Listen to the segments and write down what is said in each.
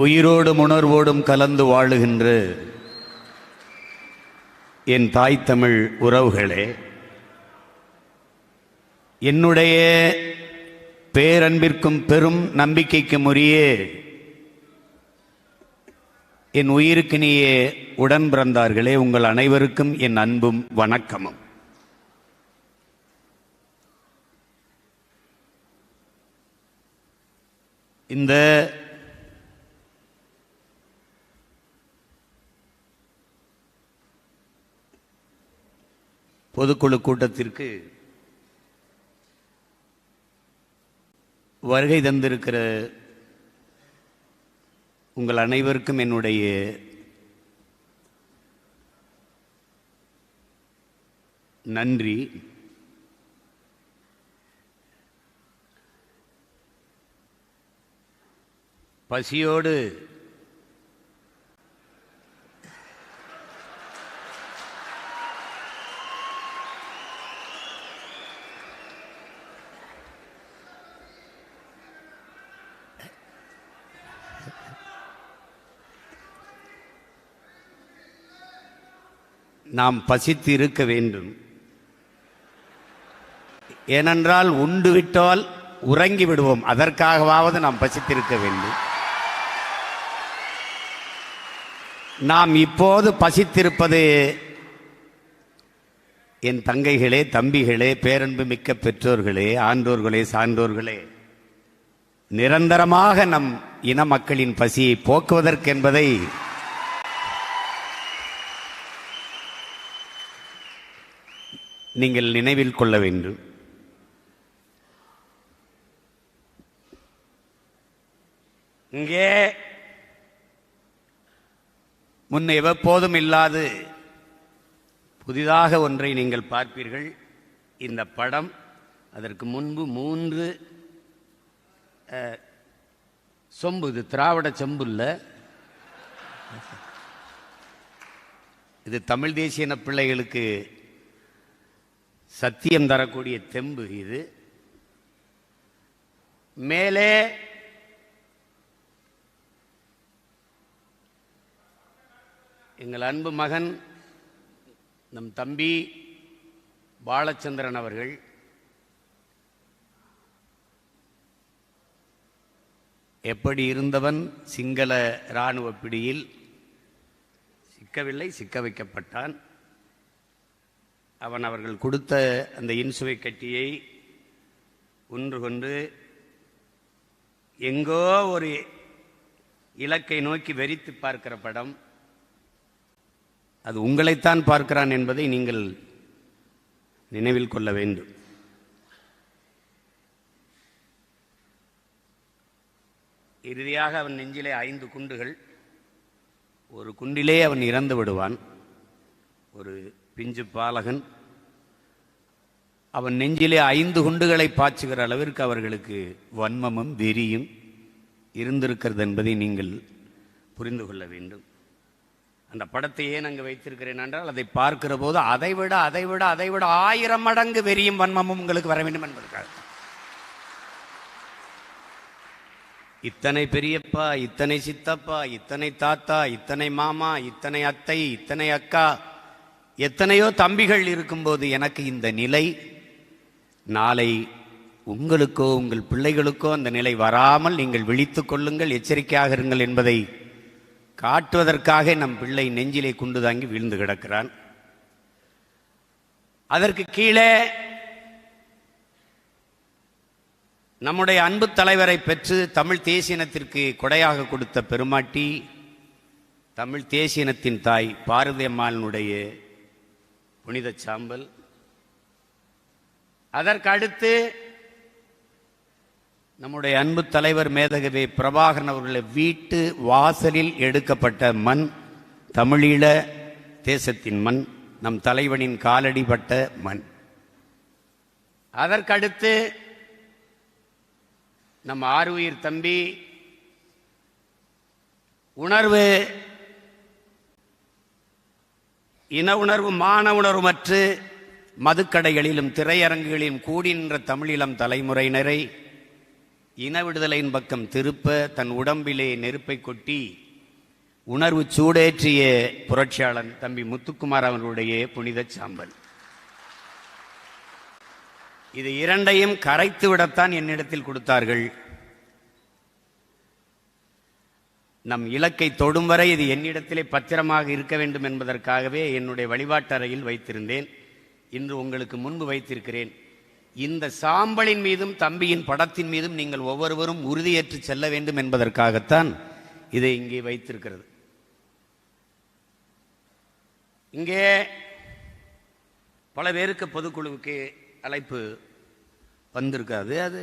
உயிரோடும் உணர்வோடும் கலந்து வாழுகின்ற என் தாய் தமிழ் உறவுகளே என்னுடைய பேரன்பிற்கும் பெரும் நம்பிக்கைக்கும் உரிய என் உயிருக்கினிய உடன் பிறந்தார்களே. உங்கள் அனைவருக்கும் என் அன்பும் வணக்கமும். இந்த பொதுக்குழு கூட்டத்திற்கு வருகை தந்திருக்கிற உங்கள் அனைவருக்கும் என்னுடைய நன்றி. பசியோடு நாம் பசித்து இருக்க வேண்டும். ஏனென்றால் உண்டு விட்டால் உறங்கி விடுவோம். அதற்காகவாவது நாம் பசித்திருக்க வேண்டும். நாம் இப்போது பசித்திருப்பது என் தங்கைகளே தம்பிகளே பேரன்பு மிக்க பெற்றோர்களே ஆண்டோர்களே சான்றோர்களே. நிரந்தரமாக நம் இன மக்களின் பசியை போக்குவதற்கென்பதை நீங்கள் நினைவில் கொள்ள வேண்டும். இங்கே முன்ன எவ்வப்போதும் இல்லாது புதிதாக ஒன்றை நீங்கள் பார்ப்பீர்கள். இந்த படம் அதற்கு முன்பு மூன்று அஹ், சொம்பு இது திராவிட செம்பு இல்லை. இது தமிழ் தேசிய இன பிள்ளைகளுக்கு சத்தியம் தரக்கூடிய தெம்பு இது. மேலே எங்கள் அன்பு மகன் நம் தம்பி பாலச்சந்திரன் அவர்கள் எப்படி இருந்தவன் சிங்கள இராணுவ பிடியில்? சிக்கவில்லை சிக்க வைக்கப்பட்டான். அவன் அவர்கள் கொடுத்த அந்த இன்சுவை கட்டியை ஒன்று கொண்டு எங்கோ ஒரு இலக்கை நோக்கி வெறித்து பார்க்கிற படம். அது உங்களைத்தான் பார்க்கிறான் என்பதை நீங்கள் நினைவில் கொள்ள வேண்டும். இறுதியாக அவன் நெஞ்சிலே ஐந்து குண்டுகள். ஒரு குண்டிலே அவன் இறந்து விடுவான். ஒரு பிஞ்சு பாலகன். அவன் நெஞ்சிலே ஐந்து குண்டுகளை பாய்ச்சுகிற அளவிற்கு அவர்களுக்கு வன்மமும் வெறியும் இருந்திருக்கிறது என்பதை நீங்கள் புரிந்து கொள்ள வேண்டும். அந்த படத்தை ஏன் அங்கு வைத்திருக்கிறேன் என்றால் அதை பார்க்கிற போது அதைவிட அதைவிட அதைவிட ஆயிரம் மடங்கு வெறியும் வன்மமும் உங்களுக்கு வர வேண்டும் என்பதற்காக. இத்தனை பெரியப்பா இத்தனை சித்தப்பா இத்தனை தாத்தா இத்தனை மாமா இத்தனை அத்தை இத்தனை அக்கா எத்தனையோ தம்பிகள் இருக்கும்போது எனக்கு இந்த நிலை நாளை உங்களுக்கோ உங்கள் பிள்ளைகளுக்கோ அந்த நிலை வராமல் நீங்கள் விழித்துக் கொள்ளுங்கள் எச்சரிக்கையாக இருங்கள் என்பதை காட்டுவதற்காக நம் பிள்ளை நெஞ்சிலே குண்டு தாங்கி வீழ்ந்து கிடக்கிறான். அதற்கு கீழே நம்முடைய அன்பு தலைவரை பெற்று தமிழ் தேசியனத்திற்கு கொடையாக கொடுத்த பெருமாட்டி தமிழ் தேசியனத்தின் தாய் பாரதி அம்மாளினுடைய புனித சாம்பல். அதற்கு அடுத்து நம்முடைய அன்பு தலைவர் மேதகவி பிரபாகரன் அவர்களை வீட்டு வாசலில் எடுக்கப்பட்ட மண் தமிழீழ தேசத்தின் மண் நம் தலைவனின் காலடிப்பட்ட மண். அதற்கடுத்து நம் ஆறுயிர் தம்பி உணர்வு இன உணர்வு மான உணர்வுமற்று மதுக்கடைகளிலும் திரையரங்குகளிலும் கூடி நின்ற தமிழீழம் தலைமுறையினரை இன விடுதலையின் பக்கம் திருப்ப தன் உடம்பிலே நெருப்பை கொட்டி உணர்வு சூடேற்றிய புரட்சியாளன் தம்பி முத்துக்குமார் அவர்களுடைய புனித சாம்பல். இது இரண்டையும் கரைத்து விடத்தான் என்னிடத்தில் கொடுத்தார்கள். நம் இலக்கை தொடும் வரை இது என்னிடத்திலே பத்திரமாக இருக்க வேண்டும் என்பதற்காகவே என்னுடைய வழிபாட்டறையில் வைத்திருந்தேன். இன்று உங்களுக்கு முன்பு வைத்திருக்கிறேன். இந்த சாம்பலின் மீதும் தம்பியின் படத்தின் மீதும் நீங்கள் ஒவ்வொருவரும் உறுதியேற்று செல்ல வேண்டும் என்பதற்காகத்தான் இதை இங்கே வைத்திருக்கிறது. இங்கே பல பேருக்கு பொதுக்குழுவுக்கு அழைப்பு வந்திருக்காது. அது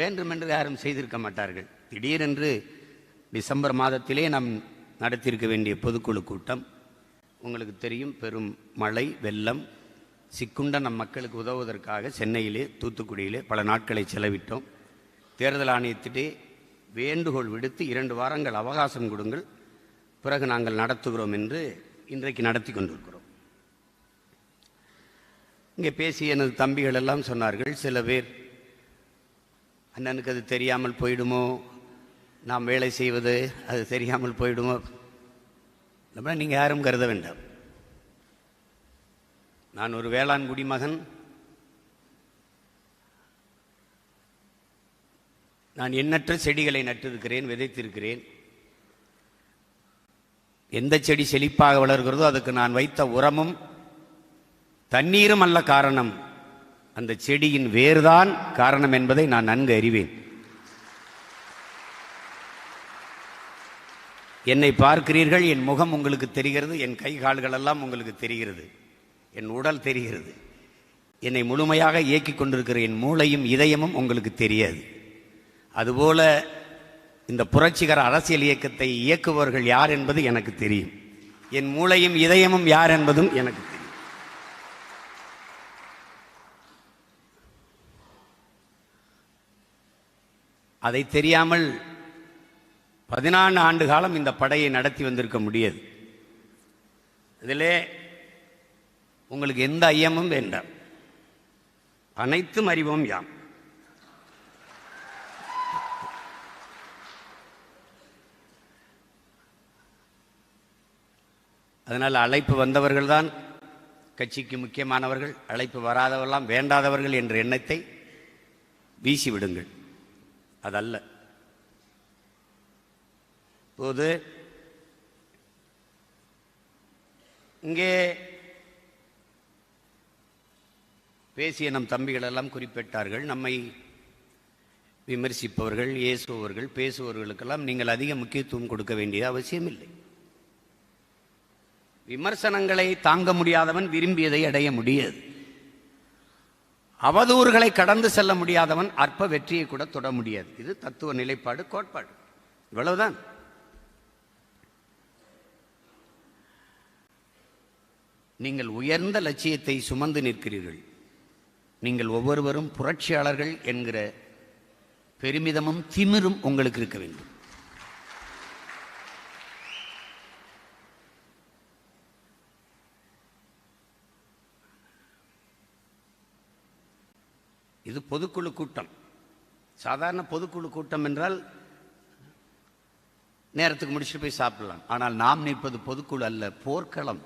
வேண்டுமென்று யாரும் செய்திருக்க மாட்டார்கள். திடீரென்று டிசம்பர் மாதத்திலே நாம் நடத்தியிருக்க வேண்டிய பொதுக்குழு கூட்டம். உங்களுக்கு தெரியும் பெரும் மழை வெள்ளம். சிக்குண்ட நம் மக்களுக்கு உதவுவதற்காக சென்னையிலே தூத்துக்குடியிலே பல நாட்களை செலவிட்டோம். தேர்தல் ஆணையத்திட்டே வேண்டுகோள் விடுத்து இரண்டு வாரங்கள் அவகாசம் கொடுங்கள். பிறகு நாங்கள் நடத்துகிறோம் என்று இன்றைக்கு நடத்தி கொண்டிருக்கிறோம். இங்கே பேசிய எனது தம்பிகள் எல்லாம் சொன்னார்கள் சில பேர் அண்ணனுக்கு அது தெரியாமல் போயிடுமோ? நாம் வேலை செய்வது அது தெரியாமல் போயிடுமோ? நம்ம நீங்கள் யாரும் கருத வேண்டாம். நான் ஒரு வேளாண் குடிமகன். நான் எண்ணற்ற செடிகளை நட்டிருக்கிறேன் விதைத்திருக்கிறேன். எந்த செடி செழிப்பாக வளர்கிறதோ அதுக்கு நான் வைத்த உரமும் தண்ணீரும் அல்ல காரணம். அந்த செடியின் வேர்தான் காரணம் என்பதை நான் நன்கு அறிவேன். என்னை பார்க்கிறீர்கள் என் முகம் உங்களுக்கு தெரிகிறது என் கை கால்கள் எல்லாம் உங்களுக்கு தெரிகிறது என் உடல் தெரிகிறது. என்னை முழுமையாக இயக்கி கொண்டிருக்கிற என் மூளையும் இதயமும் உங்களுக்கு தெரியாது. அதுபோல இந்த புரட்சிகர அரசியல் இயக்கத்தை இயக்குபவர்கள் யார் என்பது எனக்கு தெரியும். என் மூளையும் இதயமும் யார் என்பதும் எனக்கு தெரியும். அதை தெரியாமல் பதினான்கு ஆண்டு காலம் இந்த படையை நடத்தி வந்திருக்க முடியாது. இதிலே உங்களுக்கு எந்த ஐயமும் வேண்டாம். அனைத்தும் அறிவோம் யாம். அதனால் அழைப்பு வந்தவர்கள்தான் கட்சிக்கு முக்கியமானவர்கள் அழைப்பு வராதவெல்லாம் வேண்டாதவர்கள் என்ற எண்ணத்தை வீசி விடுங்கள் அதல்ல. போது இங்கே பேசிய நம் தம்பிகள் எல்லாம் குறிப்பிட்டார்கள் நம்மை விமர்சிப்பவர்கள் ஏசுபவர்கள் பேசுபவர்களுக்கெல்லாம் நீங்கள் அதிக முக்கியத்துவம் கொடுக்க வேண்டிய அவசியமில்லை. விமர்சனங்களை தாங்க முடியாதவன் விரும்பியதை அடைய முடியாது. அவதூறுகளை கடந்து செல்ல முடியாதவன் அற்ப வெற்றியை கூட தொட முடியாது. இது தத்துவ நிலைப்பாடு கோட்பாடு. இவ்வளவுதான். நீங்கள் உயர்ந்த லட்சியத்தை சுமந்து நிற்கிறீர்கள். நீங்கள் ஒவ்வொருவரும் புரட்சியாளர்கள் என்கிற பெருமிதமும் திமிரும் உங்களுக்கு இருக்க வேண்டும். இது பொதுக்குழு கூட்டம். சாதாரண பொதுக்குழு கூட்டம் என்றால் நேரத்துக்கு முடிச்சுட்டு போய் சாப்பிடலாம். ஆனால் நாம் நிற்பது பொதுக்குழு அல்ல போர்க்களம்.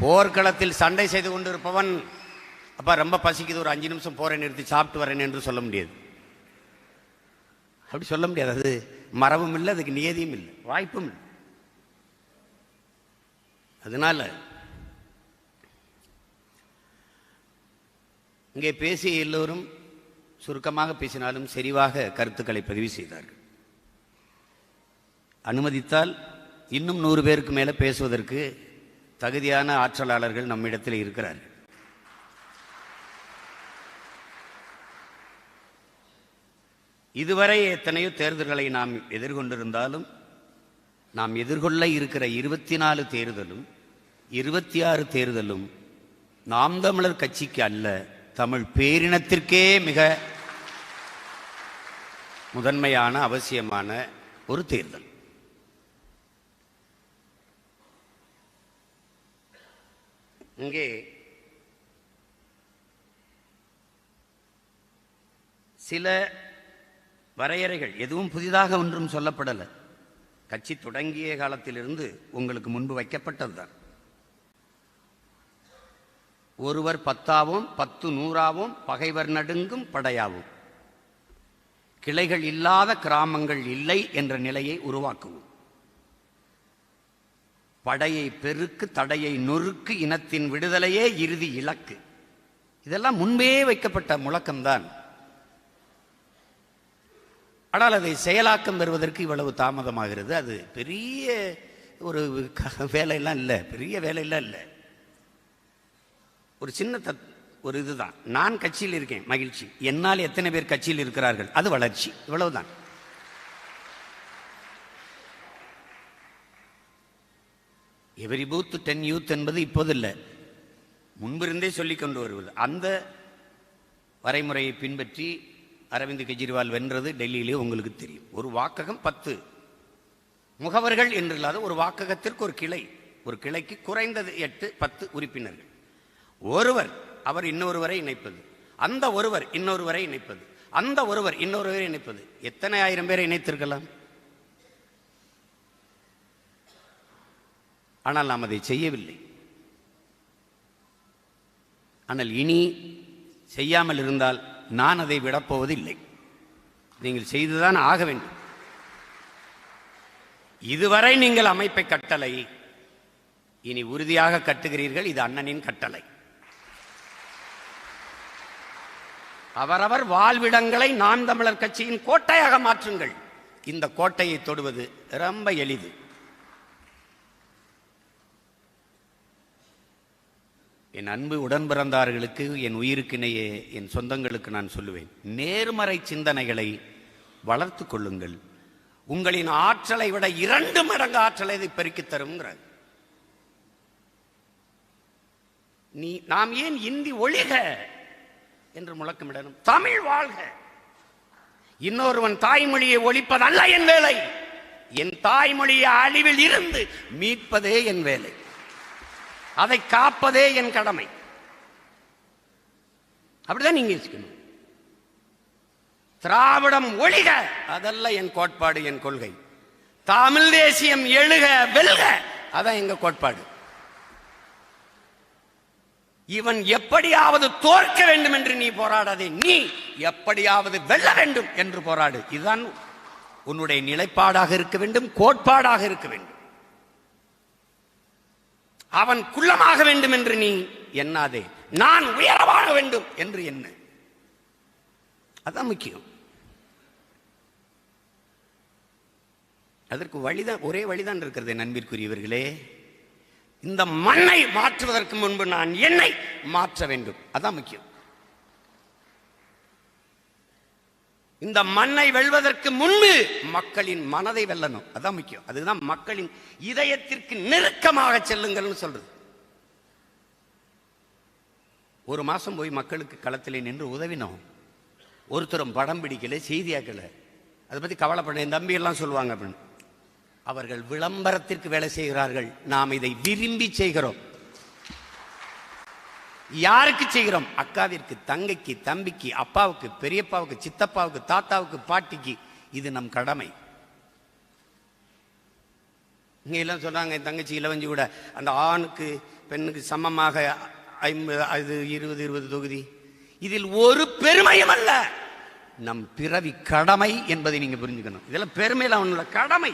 போர்க்களத்தில் சண்டை செய்து கொண்டிருப்பவன் அப்பா ரொம்ப பசிக்குது ஒரு அஞ்சு நிமிஷம் போரை நிறுத்தி சாப்பிட்டு வரேன் என்று சொல்ல முடியாது. அப்படி சொல்ல முடியாது. அது மரபும் இல்லை அதுக்கு நியதியும் இல்லை வாய்ப்பும் இல்லை. அதனால இங்கே பேசிய எல்லோரும் சுருக்கமாக பேசினாலும் செறிவாக கருத்துக்களை பதிவு செய்தார்கள். அனுமதித்தால் இன்னும் நூறு பேருக்கு மேலே பேசுவதற்கு தகுதியான ஆற்றலாளர்கள் நம்மிடத்தில் இருக்கிறார்கள். இதுவரை எத்தனையோ தேர்தல்களை நாம் எதிர்கொண்டிருந்தாலும் நாம் எதிர்கொள்ள இருக்கிற இருபத்தி நாலு தேர்தலும் இருபத்தி ஆறு தேர்தலும் நாம் தமிழர் கட்சிக்கு அல்ல தமிழ் பேரினத்திற்கே மிக முதன்மையான அவசியமான ஒரு தேர்தல். இங்கே சில வரையறைகள் எதுவும் புதிதாக ஒன்றும் சொல்லப்படலை. கட்சி தொடங்கிய காலத்திலிருந்து உங்களுக்கு முன்பு வைக்கப்பட்டதுதான். ஒருவர் பத்தாவும் பத்து நூறாவும் பகைவர் நடுங்கும் படையாவும். கிளைகள் இல்லாத கிராமங்கள் இல்லை என்ற நிலையை உருவாக்குவோம். படையை பெருக்கு தடையை நொறுக்கு இனத்தின் விடுதலையே இறுதி இலக்கு. இதெல்லாம் முன்பே வைக்கப்பட்ட முழக்கம்தான். ஆனால் அதை செயலாக்கம் பெறுவதற்கு இவ்வளவு தாமதமாகிறது. அது பெரிய ஒரு க- வேலையெல்லாம் இல்லை. பெரிய வேலையெல்லாம் இல்லை. ஒரு சின்ன தத் ஒரு இதுதான். நான் கட்சியில் இருக்கேன். மகிழ்ச்சி. என்னால் எத்தனை பேர் கட்சியில் இருக்கிறார்கள்? அது வளர்ச்சி. இவ்வளவுதான். எவரி பூத் டென் யூத் என்பது இப்போது இல்லை முன்பிருந்தே சொல்லி கொண்டு வருவது. அந்த வரைமுறையை பின்பற்றி அரவிந்த் கெஜ்ரிவால் வென்றது டெல்லியிலே உங்களுக்கு தெரியும். ஒரு வாக்ககம் பத்து. முகவர்கள் என்றில்லாத ஒரு வாக்ககத்திற்கு ஒரு கிளை. ஒரு கிளைக்கு குறைந்தது எட்டு பத்து உறுப்பினர்கள். ஒருவர் அவர் இன்னொருவரை இணைப்பது. அந்த ஒருவர் இன்னொருவரை இணைப்பது. அந்த ஒருவர் இன்னொருவரை இணைப்பது. எத்தனை ஆயிரம் பேரை இணைத்திருக்கலாம்? ஆனால் நாம் அதை செய்யவில்லை. ஆனால் இனி செய்யாமல் இருந்தால் நான் அதை விடப்போவதில்லை. நீங்கள் செய்துதான் ஆக வேண்டும். இதுவரை நீங்கள் அமைப்பை கட்டளை இனி உறுதியாக கட்டுகிறீர்கள் இது அண்ணனின் கட்டளை. அவரவர் வாழ்விடங்களை நாம் தமிழர் கட்சியின் கோட்டையாக மாற்றுங்கள். இந்த கோட்டையை தொடுவது ரொம்ப எளிது. என் அன்பு உடன் பிறந்தார்களுக்கு என் உயிருக்கினையே என் சொந்தங்களுக்கு நான் சொல்லுவேன். நேர்மறை சிந்தனைகளை வளர்த்து கொள்ளுங்கள். உங்களின் ஆற்றலை விட இரண்டு மடங்கு ஆற்றலை இதை பெருக்கித் தருங்கிறார் நீ நாம் ஏன் இந்தி ஒழிக என்று முழக்கமிடணும்? தமிழ் வாழ்க. இன்னொருவன் தாய்மொழியை ஒழிப்பதல்ல என் வேலை. என் தாய்மொழியை அழிவில் இருந்து மீட்பதே என் வேலை. அதை காப்பதே என் கடமை. அப்படிதான் நீங்க யோசிக்கணும். திராவிடம் ஒழிக அதல்ல என் கோட்பாடு என் கொள்கை. தமிழ் தேசியம் எழுக வெல்க அதான் எங்க கோட்பாடு. இவன் எப்படியாவது தோற்க வேண்டும் என்று நீ போராடாதே நீ எப்படியாவது வெல்ல வேண்டும் என்று போராடு. இதுதான் உன்னுடைய நிலைப்பாடாக இருக்க வேண்டும் கோட்பாடாக இருக்க வேண்டும். அவன் குள்ளமாக வேண்டும் என்று நீ எண்ணாதே. நான் உயரமாக வேண்டும் என்று என்ன அதான் முக்கியம். அதற்கு வழிதான் ஒரே வழிதான் இருக்கிறது நண்பிற்குரியவர்களே. இந்த மண்ணை மாற்றுவதற்கு முன்பு நான் என்னை மாற்ற வேண்டும். அதான் முக்கியம். இந்த மண்ணை வெல்வதற்கு முன்பு மக்களின் மனதை வெல்லணும். அதான் முக்கியம். அதுதான் மக்களின் இதயத்திற்கு நெருக்கமாக செல்லுங்கள்னு சொல்றது. ஒரு மாசம் போய் மக்களுக்கு களத்தில் நின்று உதவினோம். ஒருத்தரும் படம் பிடிக்கல செய்தியாக்கல அதை பத்தி கவலைப்பட என் தம்பி எல்லாம் சொல்லுவாங்க அப்படின்னு. அவர்கள் விளம்பரத்திற்கு வேலை செய்கிறார்கள். நாம் இதை விரும்பி செய்கிறோம். யாருக்கு செய்கிறோம்? அக்காவிற்கு தங்கைக்கு தம்பிக்கு அப்பாவுக்கு பெரியப்பாவுக்கு சித்தப்பாவுக்கு தாத்தாவுக்கு பாட்டிக்கு. இது நம் கடமை. இங்க எல்லாம் சொன்னாங்க என் தங்கச்சி இளவஞ்சி கூட. அந்த ஆணுக்கு பெண்ணுக்கு சமமாக ஐம்பது அது இருபது இருபது தொகுதி. இதில் ஒரு பெருமையும் அல்ல. நம் பிறவி கடமை என்பதை நீங்க புரிஞ்சுக்கணும். இதெல்லாம் பெருமையில் அவனோட கடமை.